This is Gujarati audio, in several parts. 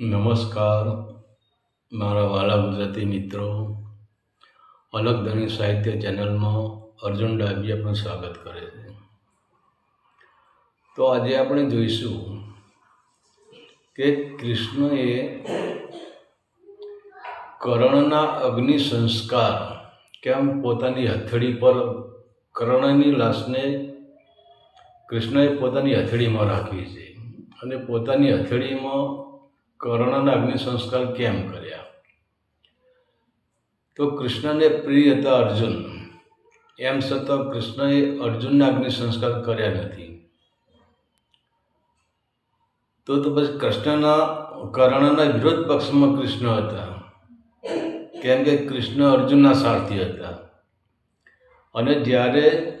નમસ્કાર, મારા વાલા ગુજરાતી મિત્રો. અલગ ધણી સાહિત્ય ચેનલમાં અર્જુન ડાબી આપનું સ્વાગત કરે છે. તો આજે આપણે જોઈશું કે કૃષ્ણએ કર્ણના અગ્નિ સંસ્કાર કેમ પોતાની હથેળી પર કર્ણની લાશને કૃષ્ણએ પોતાની હથેળીમાં રાખી છે અને પોતાની હથેળીમાં કર્ણના અગ્નિ સંસ્કાર કેમ કર્યા? તો કૃષ્ણને પ્રિય હતા અર્જુન. એમ છતાં કૃષ્ણએ અર્જુનના અગ્નિ સંસ્કાર કર્યા નથી. તો તો પછી કૃષ્ણના, કર્ણના વિરોધ પક્ષમાં કૃષ્ણ હતા. કેમ કે કૃષ્ણ અર્જુનના સારથી હતા. અને જ્યારે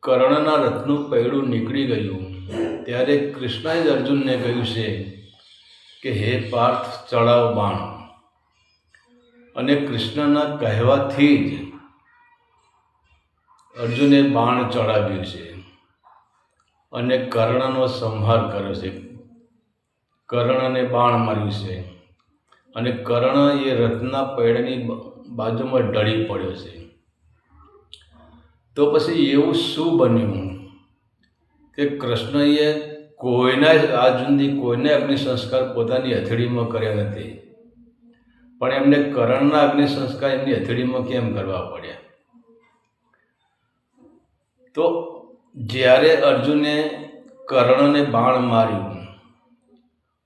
કર્ણના રથનું પૈડું નીકળી ગયું, ત્યારે કૃષ્ણએ જ અર્જુનને કહ્યું છે કે હે પાર્થ ચડાવ બાણ. અને કૃષ્ણના કહેવાથી જ અર્જુને બાણ ચડાવ્યું છે અને કર્ણનો સંહાર કર્યો છે. કર્ણને બાણ માર્યું છે અને કર્ણ એ રથના પૈડની બાજુમાં ઢળી પડ્યો છે. તો પછી એવું શું બન્યું કે કૃષ્ણએ કોઈના આજ સુધી કોઈને અગ્નિ સંસ્કાર પોતાની હથેળીમાં કર્યા નથી. પણ એમને કરણના અગ્નિ સંસ્કાર એમની હથેળીમાં કેમ કરવા પડ્યા? તો જ્યારે અર્જુને કર્ણને બાણ માર્યું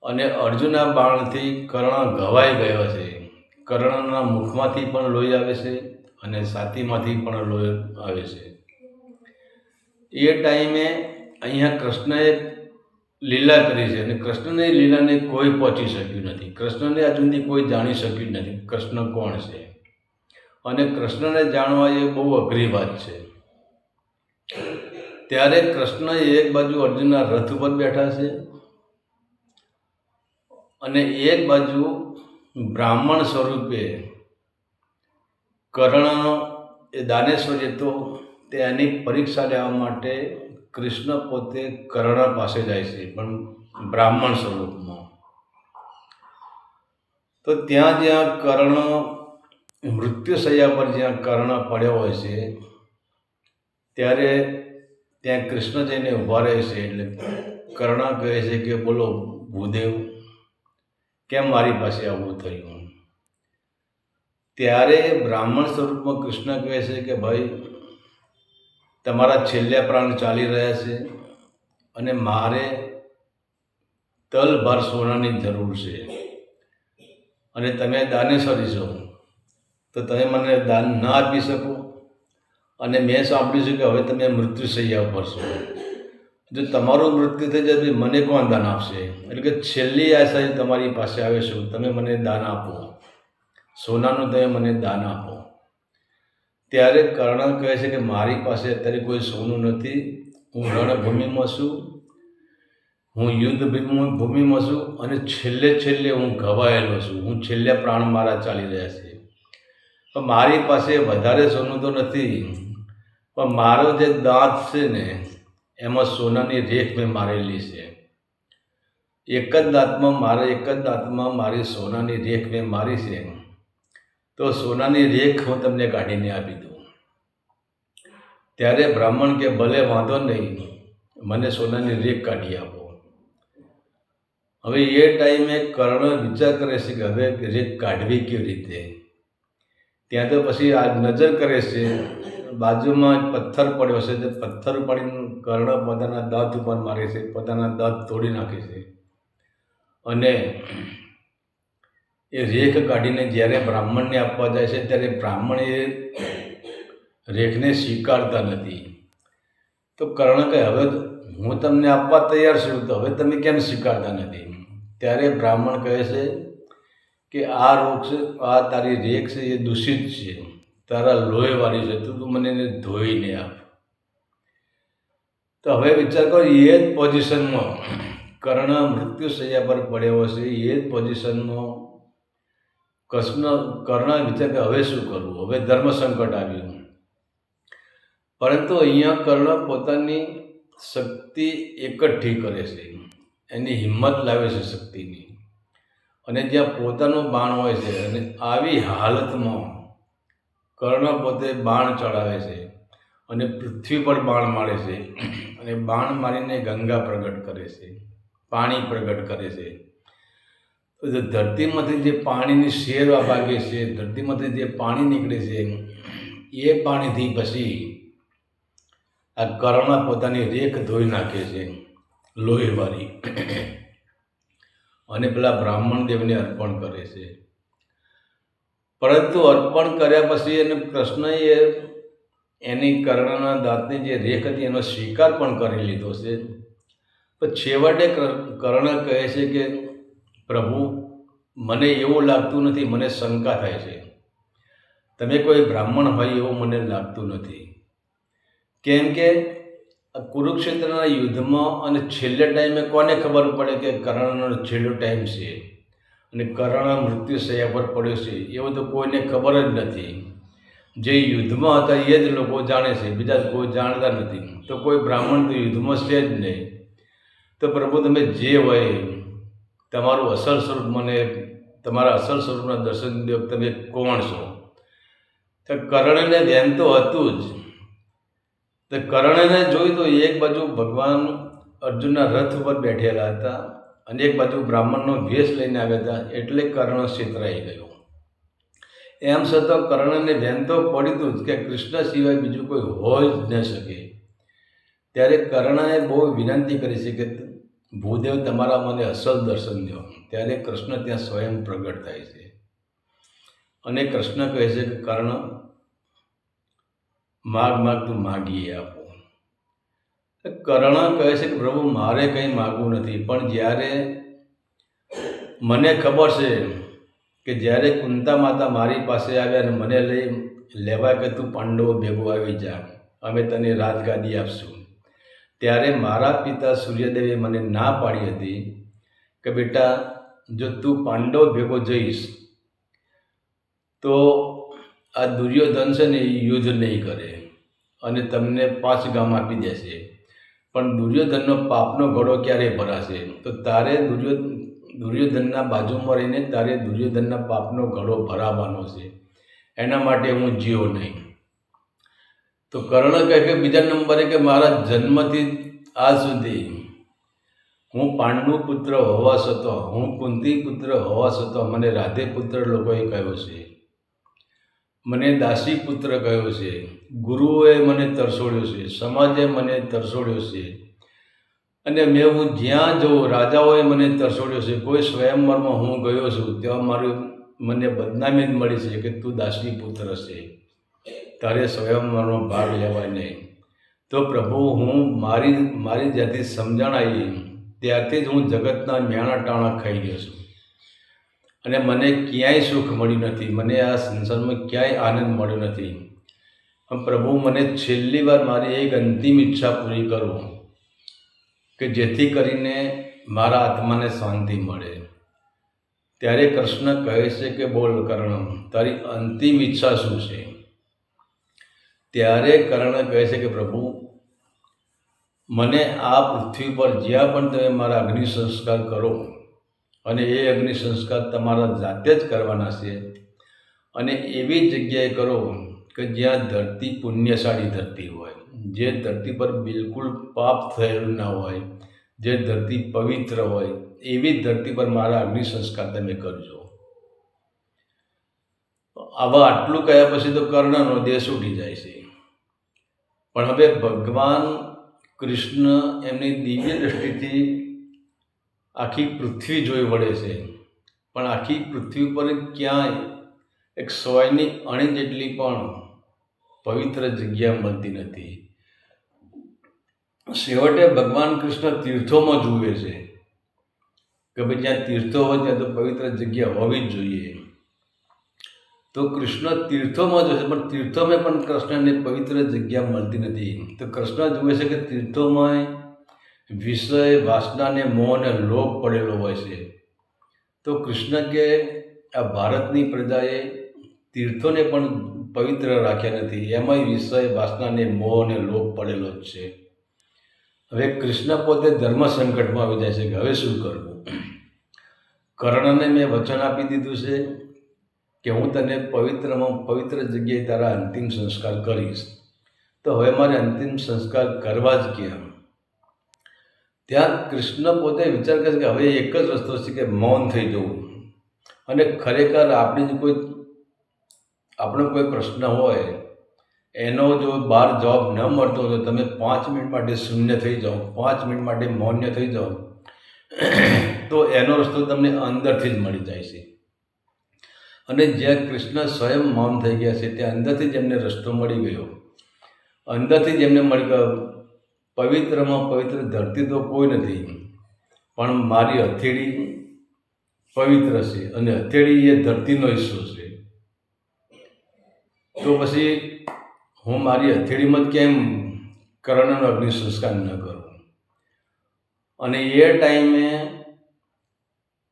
અને અર્જુનના બાણથી કર્ણ ઘવાઈ ગયો છે, કર્ણના મુખમાંથી પણ લોહી આવે છે અને છાતીમાંથી પણ લોહી આવે છે. એ ટાઈમે અહીંયા કૃષ્ણએ લીલા કરી છે અને કૃષ્ણને લીલાને કોઈ પહોંચી શક્યું નથી. કૃષ્ણને આજ સુધી કોઈ જાણી શક્યું નથી કૃષ્ણ કોણ છે. અને કૃષ્ણને જાણવા એ બહુ અઘરી વાત છે. ત્યારે કૃષ્ણ એક બાજુ અર્જુનના રથ ઉપર બેઠા છે અને એક બાજુ બ્રાહ્મણ સ્વરૂપે કર્ણ એ દાનેશ્વર તો તેની પરીક્ષા લેવા માટે કૃષ્ણ પોતે કર્ણ પાસે જાય છે, પણ બ્રાહ્મણ સ્વરૂપમાં. તો ત્યાં જ્યાં કર્ણ મૃત્યુશૈયા પર જ્યાં કર્ણ પડ્યો હોય છે, ત્યારે ત્યાં કૃષ્ણ જઈને ઊભા રહે છે, એટલે કર્ણ કહે છે કે, બોલો, ભૂદેવ, કેમ મારી પાસે આવું થયું? ત્યારે બ્રાહ્મણ સ્વરૂપમાં કૃષ્ણ કહે છે કે, ભાઈ તમારા છેલ્લા પ્રાણ ચાલી રહ્યા છે અને મારે તલભર સોનાની જરૂર છે. અને તમે દાનેશ્વરી છો. તો તમે મને દાન ના આપી શકો. અને મેં સાંભળ્યું છે કે હવે તમે મૃત્યુશૈયા ઉપર છો. જો તમારું મૃત્યુ થઈ જાય મને કોણ દાન આપશે? એટલે કે છેલ્લી આશા તમારી પાસે આવે છું. તમે મને દાન આપો. સોનાનું તમે મને દાન આપો. ત્યારે કર્ણ કહે છે કે મારી પાસે અત્યારે કોઈ સોનું નથી. હું રણભૂમિમાં છું. હું યુદ્ધ ભૂમિમાં છું અને છેલ્લે છેલ્લે હું ઘવાયેલો છું. હું છેલ્લે પ્રાણ મારા ચાલી રહ્યા છે. પણ મારી પાસે વધારે સોનું તો નથી. પણ મારો જે દાંત છે ને, એમાં સોનાની રેખ મેં મારેલી છે. એક જ દાંતમાં મારે એક જ દાંતમાં મારી સોનાની રેખ મેં મારી છે. તો સોનાની રેખ હું તમને કાઢીને આપી દઉં. ત્યારે બ્રાહ્મણ કે ભલે વાંધો નહીં, મને સોનાની રેખ કાઢી આપો. હવે એ ટાઈમે કર્ણ વિચાર કરે છે કે હવે રેખ કાઢવી કેવી રીતે? ત્યાં તો પછી આ નજર કરે છે, બાજુમાં પથ્થર પડ્યો છે, તે પથ્થર પડીને કર્ણ પોતાના દાંત ઉપર મારે છે, પોતાના દાંત તોડી નાખે છે. અને એ રેખ કાઢીને જ્યારે બ્રાહ્મણને આપવા જાય છે, ત્યારે બ્રાહ્મણ એ રેખને સ્વીકારતા નથી. તો કર્ણ કહે, હવે હું તમને આપવા તૈયાર છું, તો હવે તમે કેમ સ્વીકારતા નથી? ત્યારે બ્રાહ્મણ કહે છે કે, આ રોગ છે, આ તારી રેખ છે, એ દૂષિત છે. તારા લોહીવાળી છે, તો તું મને એને ધોઈને આપ. તો હવે વિચાર કરો, એ જ પોઝિશનમાં કર્ણ મૃત્યુશૈયા પર પડ્યો છે એ જ પોઝિશનમાં કૃષ્ણ કર્ણ વિચાર કે હવે શું કરવું? હવે ધર્મ સંકટ આવ્યું. પરંતુ અહીંયા કર્ણ પોતાની શક્તિ એકઠી કરે છે. એની હિંમત લાવે છે શક્તિની. અને જ્યાં પોતાનું બાણ હોય છે અને આવી હાલતમાં કર્ણ પોતે બાણ ચડાવે છે અને પૃથ્વી પર બાણ મારે છે. અને બાણ મારીને ગંગા પ્રગટ કરે છે. પાણી પ્રગટ કરે છે. ધરતીમાંથી જે પાણીની શેર ભાગે છે, ધરતીમાંથી જે પાણી નીકળે છે, એ પાણીથી પછી આ કર્ણ પોતાની રેખ ધોઈ નાખે છે લોહીવાળી અને પેલા બ્રાહ્મણ દેવને અર્પણ કરે છે. પરંતુ અર્પણ કર્યા પછી એને કૃષ્ણએ એની કર્ણના દાંતની જે રેખ હતી એનો સ્વીકાર પણ કરી લીધો છે. પણ છેવટે કર- કર્ણ કહે છે કે પ્રભુ, મને એવું લાગતું નથી, મને શંકા થાય છે. તમે કોઈ બ્રાહ્મણ હોય એવું મને લાગતું નથી. કેમ કે કુરુક્ષેત્રના યુદ્ધમાં અને છેલ્લે ટાઈમે કોને ખબર પડે કે કર્ણનો છેલ્લો ટાઈમ છે? અને કર્ણ મૃત્યુ સયા પર પડ્યો છે, એવું તો કોઈને ખબર જ નથી. જે યુદ્ધમાં હતા એ જ લોકો જાણે છે, બીજા કોઈ જાણતા નથી. તો કોઈ બ્રાહ્મણ તો યુદ્ધમાં છે જ નહીં. તો પ્રભુ, તમે જે હોય તમારું અસલ સ્વરૂપ, મને તમારા અસલ સ્વરૂપના દર્શન દેવ તમે કોણ છો? તો કર્ણને ધ્યાન તો હતું જ. તો કર્ણને જોયું તો એક બાજુ ભગવાન અર્જુનના રથ ઉપર બેઠેલા હતા અને એક બાજુ બ્રાહ્મણનો વેશ લઈને આવ્યા હતા, એટલે કર્ણ છેતરાઈ ગયો. એમ છતાં કર્ણને ધ્યાન તો પડ્યું જ કે કૃષ્ણ સિવાય બીજું કોઈ હોય જ ન શકે. ત્યારે કર્ણએ બહુ વિનંતી કરી છે કે ભૂદેવ તમારા મને અસલ દર્શન દો ત્યારે કૃષ્ણ ત્યાં સ્વયં પ્રગટ થાય છે. અને કૃષ્ણ કહે છે કે, કર્ણ, માગ માગ તું માગીએ આપો. કર્ણ કહે છે કે, પ્રભુ, મારે કંઈ માગવું નથી. પણ જ્યારે મને ખબર છે કે જ્યારે કુંતા માતા મારી પાસે આવ્યા અને મને લઈ લેવા કે તું પાંડવો ભેગો આવી જા, અમે તને રાજગાદી આપશું. ત્યારે મારા પિતા સૂર્યદેવે મને ના પાડી હતી કે બેટા, જો તું પાંડવ ભેગો જઈશ, તો આ દુર્યોધન છે ને એ યુદ્ધ નહીં કરે અને તમને પાંચ ગામ આપી દેશે. પણ દુર્યોધનનો પાપનો ઘડો ક્યારે ભરાશે? તો તારે દુર્યો, દુર્યોધનના બાજુમાં રહીને તારે દુર્યોધનના પાપનો ઘડો ભરાવાનો છે. એના માટે હું જીવ નહીં. તો કર્ણ કહે કે બીજા નંબરે કે મારા જન્મથી આજ સુધી હું પાંડુ પુત્ર હોવા છતાં, હું કુંતી પુત્ર હોવા છતાં, મને રાધે પુત્ર લોકોએ કહ્યો છે. મને દાસી પુત્ર કહ્યો છે. ગુરુઓએ મને તરસોડ્યો છે. સમાજે મને તરસોડ્યો છે. અને મેં હું જ્યાં જઉં, રાજાઓએ મને તરસોડ્યો છે. કોઈ સ્વયંવરમાં હું ગયો છું, ત્યાં મારું મને બદનામી જ મળી છે કે તું દાસી પુત્ર છે. તારે સ્વયંવરમાં ભાગ લેવાય નહીં. તો પ્રભુ, હું મારી મારી જ્યાંથી સમજણ આવી ત્યારથી જ હું જગતના મ્યાણા ટાણા ખાઈ ગયો છું. અને મને ક્યાંય સુખ મળ્યું નથી. મને આ સંસારમાં ક્યાંય આનંદ મળ્યો નથી. પ્રભુ, મને છેલ્લી વાર મારી એક અંતિમ ઈચ્છા પૂરી કરો કે જેથી કરીને મારા આત્માને શાંતિ મળે. ત્યારે કૃષ્ણ કહે છે કે બોલ કર્ણ તારી અંતિમ ઈચ્છા શું છે? ત્યારે કર્ણ કહે છે કે, પ્રભુ, મને આ પૃથ્વી પર જ્યાં પણ તમે મારા અગ્નિ સંસ્કાર કરો અને એ અગ્નિ સંસ્કાર તમારા જાતે જ કરવાના છે અને એવી જગ્યાએ કરો કે જ્યાં ધરતી પુણ્યશાળી ધરતી હોય, જે ધરતી પર બિલકુલ પાપ થયેલું ના હોય, જે ધરતી પવિત્ર હોય, એવી ધરતી પર મારા અગ્નિ સંસ્કાર તમે કરજો. આવા આટલું કહ્યા પછી તો કર્ણનો દેશ ઉઠી જાય છે. પણ હવે ભગવાન કૃષ્ણ એમની દિવ્ય દ્રષ્ટિથી આખી પૃથ્વી જોઈ વળે છે. પણ આખી પૃથ્વી ઉપર ક્યાંય એક સોયની અણી જેટલી પણ પવિત્ર જગ્યા મળતી નથી. છેવટે ભગવાન કૃષ્ણ તીર્થોમાં જુએ છે. કે ભાઈ જ્યાં તીર્થો હોય ત્યાં તો પવિત્ર જગ્યા હોવી જ જોઈએ. તો કૃષ્ણ તીર્થોમાં જોશે, પણ તીર્થોમાં પણ કૃષ્ણને પવિત્ર જગ્યા મળતી નથી. તો કૃષ્ણ જુએ છે કે તીર્થોમાં વિષય વાસનાને મોહને લોભ પડેલો હોય છે. તો કૃષ્ણ કે આ ભારતની પ્રજાએ તીર્થોને પણ પવિત્ર રાખ્યા નથી. એમાંય વિષય વાસનાને મોહ અને લોભ પડેલો જ છે. હવે કૃષ્ણ પોતે ધર્મ સંકટમાં આવી જાય છે કે હવે શું કરવું? કર્ણને મેં વચન આપી દીધું છે. કે હું તને પવિત્રમાં પવિત્ર જગ્યાએ તારા અંતિમ સંસ્કાર કરીશ. તો હવે મારે અંતિમ સંસ્કાર કરવા જ કેમ ત્યાં કૃષ્ણ પોતે વિચાર કરે કે હવે એક જ રસ્તો છે કે મૌન થઈ જવું. અને ખરેખર આપણી જ કોઈ, આપણો કોઈ પ્રશ્ન હોય, એનો જો બહાર જવાબ ન મળતો હોય તો તમે પાંચ મિનિટ માટે શૂન્ય થઈ જાઓ, પાંચ મિનિટ માટે મૌન્ય થઈ જાઓ. તો એનો રસ્તો તમને અંદરથી જ મળી જાય છે. અને જ્યાં કૃષ્ણ સ્વયં મૌન થઈ ગયા છે, ત્યાં અંદરથી જ એમને રસ્તો મળી ગયો. અંદરથી જ એમને મળી ગયો. પવિત્રમાં પવિત્ર ધરતી તો કોઈ નથી, પણ મારી હથેળી પવિત્ર છે અને હથેળી એ ધરતીનો હિસ્સો છે. તો પછી હું મારી હથેળીમાં જ કેમ કર્ણનો અગ્નિ સંસ્કાર ન કરું? અને એ ટાઈમે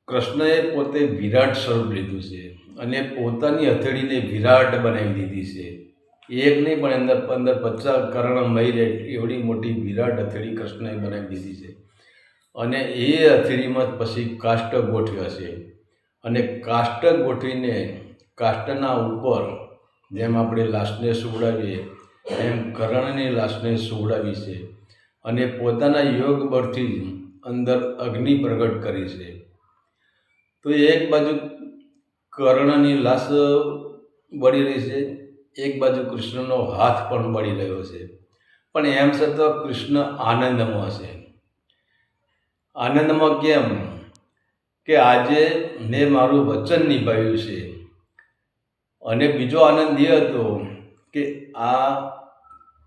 કૃષ્ણએ પોતે વિરાટ સ્વરૂપ લીધું છે. અને પોતાની હથેળીને વિરાટ બનાવી દીધી છે. એક નહીં, પણ અંદર પંદર પચાસ કરણ રહે એવડી મોટી વિરાટ હથેળી કૃષ્ણએ બનાવી દીધી છે. અને એ હથેળીમાં પછી કાષ્ટ ગોઠવ્યા છે. અને કાષ્ટ ગોઠવીને કાષ્ટના ઉપર જેમ આપણે લાશને સુવડાવીએ, એમ કરણની લાશને સુવડાવી છે અને પોતાના યોગ બળથી અંદર અગ્નિ પ્રગટ કરી છે. તો એક બાજુ કર્ણની લાશ બળી રહી છે. એક બાજુ કૃષ્ણનો હાથ પણ બળી રહ્યો છે. પણ એમ છતાં કૃષ્ણ આનંદમાં છે. આનંદમાં કેમ? કે આજે મેં મારું વચન નિભાવ્યું છે. અને બીજો આનંદ એ હતો કે આ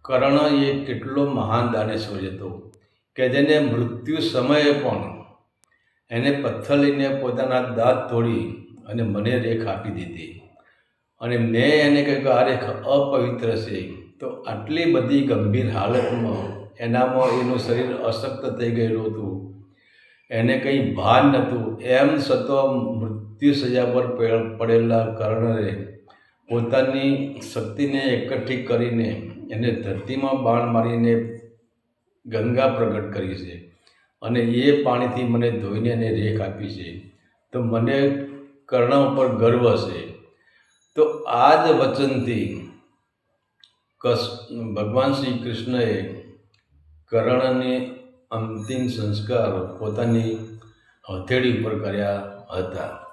કર્ણ એ કેટલો મહાન દાનેશ્વર હતો કે જેને મૃત્યુ સમયે પણ એને પથ્થર લઈને પોતાના દાંત તોડી અને મને રેખ આપી દીધી. અને મેં એને કહ્યું કે આ રેખ અપવિત્ર છે. તો આટલી બધી ગંભીર હાલતમાં એનામાં એનું શરીર અશક્ત થઈ ગયેલું હતું. એને કંઈ ભાન નહોતું. એમ છતાં મૃત્યુ સજા પર પડેલા કર્ણને પોતાની શક્તિને એકઠી કરીને એને ધરતીમાં બાણ મારીને ગંગા પ્રગટ કરી છે. અને એ પાણીથી મને ધોઈને એને રેખ આપી છે. તો મને કર્ણ ઉપર ગર્વ છે, તો આ જ વચનથી કસ, ભગવાન શ્રી કૃષ્ણએ કર્ણને અંતિમ સંસ્કાર પોતાની હથેળી ઉપર કર્યા હતા.